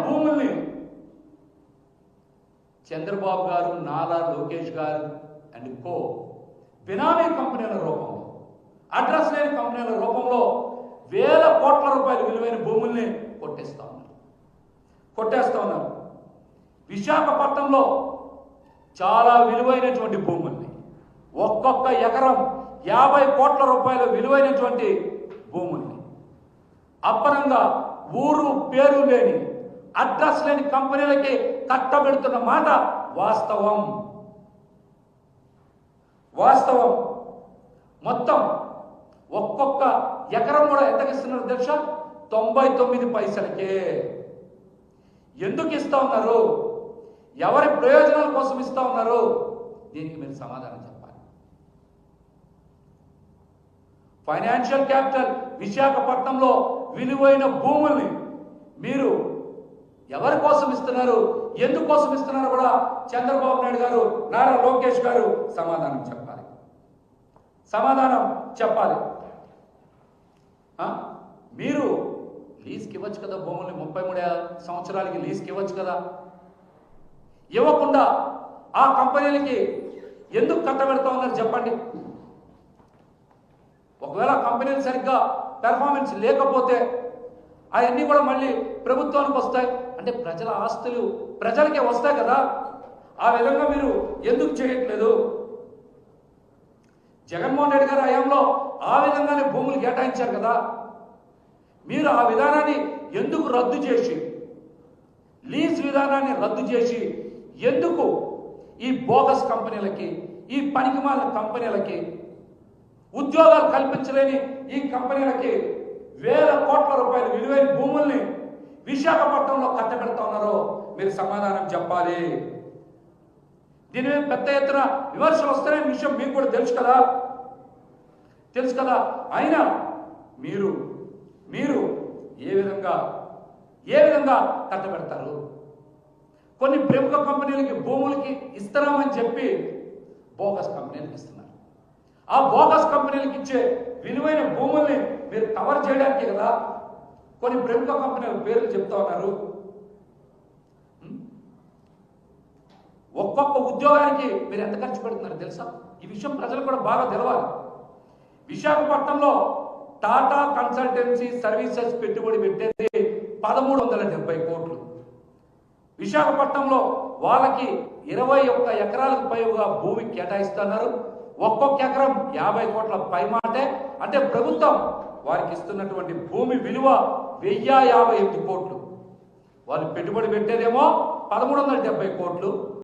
భూముల్ని. చంద్రబాబు గారు నాలా లోకేష్ గారు అండ్ కో బినామీ కంపెనీల రూపంలో అడ్రస్ లేని కంపెనీల రూపంలో వేల కోట్ల రూపాయలు విలువైన భూముల్ని కొట్టేస్తా ఉన్నారు. కొట్టేస్తా ఉన్నారు. విశాఖపట్నంలో చాలా విలువైనటువంటి భూముల్ని ఒక్కొక్క ఎకరం యాభై కోట్ల రూపాయల విలువైనటువంటి భూముల్ని అప్పరంగా ఊరు పేరు లేని అడ్రస్ లేని కంపెనీలకి కట్టబెడుతున్న మాట వాస్తవం. వాస్తవం. మొత్తం ఒక్కొక్క ఎకరం కూడా ఎంతకి ఇస్తున్నారు తెలుసా? తొంభై తొమ్మిది పైసలకే. ఎందుకు ఇస్తా ఉన్నారు? ఎవరి ప్రయోజనాల కోసం ఇస్తా ఉన్నారు? దీనికి మీరు సమాధానం చెప్పాలి. ఫైనాన్షియల్ క్యాపిటల్ విశాఖపట్నంలో విలువైన భూముల్ని మీరు ఎవరి కోసం ఇస్తున్నారు? ఎందుకోసం ఇస్తున్నారు కూడా చంద్రబాబు నాయుడు గారు నారా లోకేష్ గారు సమాధానం చెప్పాలి. సమాధానం చెప్పాలి. మీరు లీజ్కి ఇవ్వచ్చు కదా భూముల్ని ముప్పై మూడు సంవత్సరాలకి లీజ్కి ఇవ్వచ్చు కదా? ఇవ్వకుండా ఆ కంపెనీలకి ఎందుకు కట్టబెడతా ఉన్నారు చెప్పండి? ఒకవేళ కంపెనీలు సరిగ్గా పెర్ఫార్మెన్స్ లేకపోతే అవన్నీ కూడా మళ్ళీ ప్రభుత్వానికి వస్తాయి. అంటే ప్రజల ఆస్తులు ప్రజలకే వస్తాయి కదా. ఆ విధంగా మీరు ఎందుకు చేయట్లేదు? జగన్మోహన్ రెడ్డి గారి హయాంలో ఆ విధంగానే భూములు కేటాయించారు కదా. మీరు ఆ విధానాన్ని ఎందుకు రద్దు చేసి లీజ్ విధానాన్ని రద్దు చేసి ఎందుకు ఈ బోగస్ కంపెనీలకి ఈ పనికిమాలిన కంపెనీలకి ఉద్యోగాలు కల్పించలేని ఈ కంపెనీలకి వేల కోట్ల రూపాయల విలువైన భూముల్ని విశాఖపట్నంలో కట్టబెడతా ఉన్నారో మీరు సమాధానం చెప్పాలి. దీని మీద పెద్ద ఎత్తున విమర్శలు వస్తాయనే విషయం మీకు కూడా తెలుసు కదా. తెలుసు కదా. అయినా మీరు మీరు ఏ విధంగా ఏ విధంగా కట్టబెడతారు కొన్ని ప్రముఖ కంపెనీలకి భూములకి ఇస్తున్నామని చెప్పి బోగస్ కంపెనీలకు ఇస్తున్నారు. ఆ బోగస్ కంపెనీలకు ఇచ్చే విలువైన భూముల్ని మీరు కవర్ చేయడానికి కదా కొన్ని ప్రముఖ కంపెనీల పేర్లు చెప్తా ఉన్నారు. ఒక్కొక్క ఉద్యోగానికి మీరు ఎంత ఖర్చు పెడుతున్నారు తెలుసా? ఈ విషయం ప్రజలు కూడా బాగా తెలవాలి. విశాఖపట్నంలో టాటా కన్సల్టెన్సీ సర్వీసెస్ పెట్టుబడి పెట్టేది పదమూడు వందల డెబ్బై కోట్లు. విశాఖపట్నంలో వాళ్ళకి ఇరవై ఒక్క ఎకరాలకు పైగా భూమి కేటాయిస్తున్నారు. ఒక్కొక్క ఎకరం యాభై కోట్ల పైమాటే. అంటే ప్రభుత్వం వారికి ఇస్తున్నటువంటి భూమి విలువ వెయ్యి యాభై ఎనిమిది కోట్లు. వాళ్ళు పెట్టుబడి పెట్టేదేమో పదమూడు వందల డెబ్బై కోట్లు.